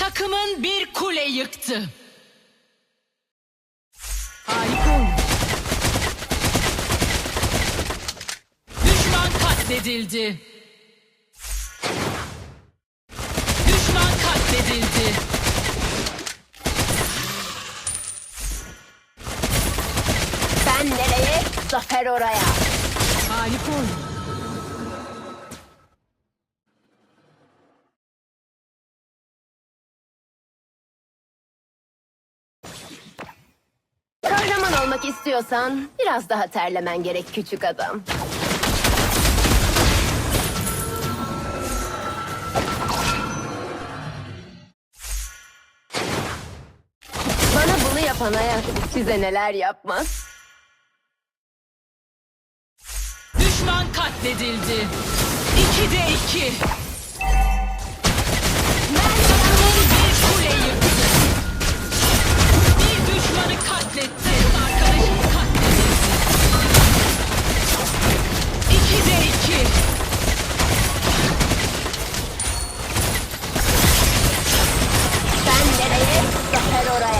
Takımın bir kule yıktı. Harika. Düşman katledildi. Düşman katledildi. Ben nereye? Zafer oraya. Harika oyun. Olmak istiyorsan biraz daha terlemen gerek küçük adam. Bana bunu yapan hayat size neler yapmaz? Düşman katledildi. İki de iki. Ale, zahero re.